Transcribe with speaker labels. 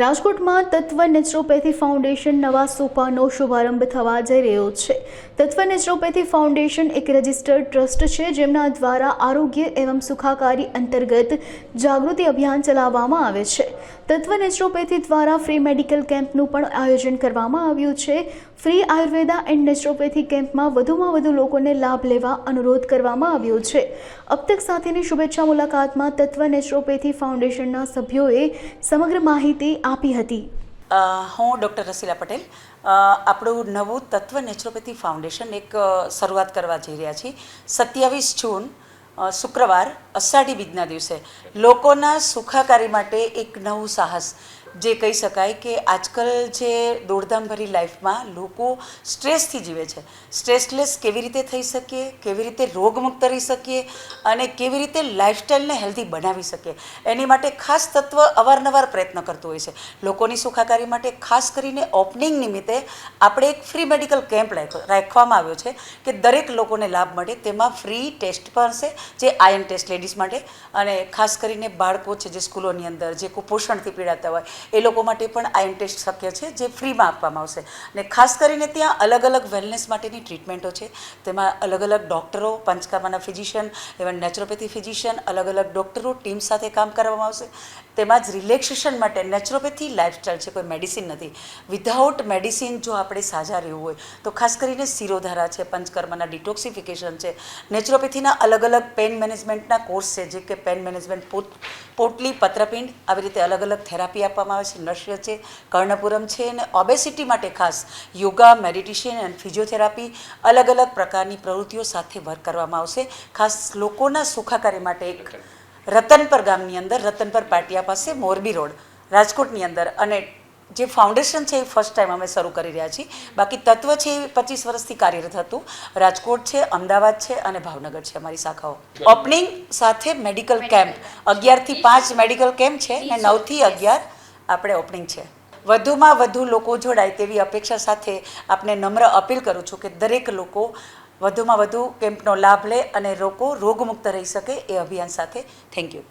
Speaker 1: રાજકોટમાં તત્વ naturopathy foundation નવા સોપાનો શુભારંભ થવા જઈ રહ્યો છે. તત્વ નેચરોપેથી ફાઉન્ડેશન એક રજિસ્ટર્ડ ટ્રસ્ટ છે, જેમના દ્વારા આરોગ્ય એવં સુખાકારી અંતર્ગત જાગૃતિ અભિયાન ચલાવવામાં આવે છે. તત્વ નેચરોપેથી દ્વારા ફ્રી મેડિકલ કેમ્પનું પણ આયોજન કરવામાં આવ્યું છે. ફ્રી આયુર્વેદા એન્ડ નેચરોપેથી કેમ્પમાં વધુમાં વધુ લોકોને લાભ લેવા અનુરોધ કરવામાં આવ્યો છે. અબતક સાથેની શુભેચ્છા મુલાકાતમાં તત્વ નેચરોપેથી ફાઉન્ડેશનના સભ્યોએ સમગ્ર માહિતી આપી હતી.
Speaker 2: હું ડૉક્ટર રસીલા પટેલ. આપણું નવું તત્વ નેચરોપેથી ફાઉન્ડેશન એક શરૂઆત કરવા જઈ રહ્યા છીએ. સત્યાવીસ જૂન શુક્રવાર અષાઢી બીજના દિવસે. લોકોના સુખાકારી માટે એક નવું સાહસ. જે કહી શકાય કે આજકાલ જે દોડધામભરી લાઈફમાં લોકો સ્ટ્રેસથી જીવે છે. સ્ટ્રેસલેસ કેવી રીતે થઈ શકીએ? કેવી રીતે રોગમુક્ત રહી શકીએ? અને કેવી રીતે લાઈફસ્ટાઈલને હેલ્ધી બનાવી શકીએ? એની માટે ખાસ તત્વ અવારનવાર પ્રયત્ન કરતું હોય છે. લોકોની સુખાકારી માટે ખાસ કરીને ઓપનિંગ નિમિત્તે આપણે એક ફ્રી મેડિકલ કેમ્પ રાખવામાં આવ્યો છે કે દરેક લોકોને લાભ મળે. તેમાં ફ્રી ટેસ્ટ પણ હશે, જે આયન ટેસ્ટ લેડીઝ માટે. અને ખાસ કરીને બાળકો છે જે સ્કૂલોની અંદર, જે કુપોષણથી પીડાતા હોય એ લોકો માટે પણ આયન ટેસ્ટ શક્ય છે, જે ફ્રીમાં આપવામાં આવશે. અને ખાસ કરીને ત્યાં અલગ અલગ વેલનેસ માટેની ટ્રીટમેન્ટો છે. તેમાં અલગ અલગ ડૉક્ટરો પંચકર્માના ફિઝિશિયન એવન નેચરોપેથી ફિઝિશિયન અલગ અલગ ડૉક્ટરો ટીમ સાથે કામ કરવામાં આવશે. તેમાં જ રિલેક્સેશન માટે નેચરોપેથી લાઇફસ્ટાઇલ છે, કોઈ મેડિસિન નથી. વિધાઉટ મેડિસિન જો આપણે સાજા રહેવું હોય, તો ખાસ કરીને શિરોધારા છે, પંચકર્મના ડિટોક્સિફિકેશન છે. નેચરોપેથીના અલગ અલગ પેન મેનેજમેન્ટના કોર્સ છે, જે કે પેન મેનેજમેન્ટ પોટ પોટલી પત્રપિંડ આવી રીતે અલગ અલગ થેરાપી આપવામાં આવે છે. નશ્ય છે કર્ણપુરમ છે અને ઓબેસિટી માટે ખાસ યોગા મેડિટેશન એન્ડ ફિઝિયોથેરાપી અલગ અલગ પ્રકારની પ્રવૃત્તિઓ સાથે વર્ક કરવામાં આવશે. ખાસ લોકોના સુખાકારી માટે એક રતનપર ગામની અંદર રતનપર પાટિયા પાસે મોરબી રોડ રાજકોટની અંદર અને જે ફાઉન્ડેશન છે એ ફર્સ્ટ ટાઈમ અમે શરૂ કરી રહ્યા છીએ. બાકી તત્વ છે એ પચીસ વર્ષથી કાર્યરત હતું. રાજકોટ છે અમદાવાદ છે અને ભાવનગર છે અમારી શાખાઓ. ઓપનિંગ સાથે મેડિકલ કેમ્પ અગિયારથી પાંચ મેડિકલ કેમ્પ છે અને નવથી અગિયાર આપણે ઓપનિંગ છે. વધુમાં વધુ લોકો જોડાય તેવી અપેક્ષા સાથે આપને નમ્ર અપીલ કરું છું કે દરેક લોકો વધુમાં વધુ કેમ્પનો લાભ લે અને લોકો રોગમુક્ત રહી શકે એ અભિયાન સાથે. Thank you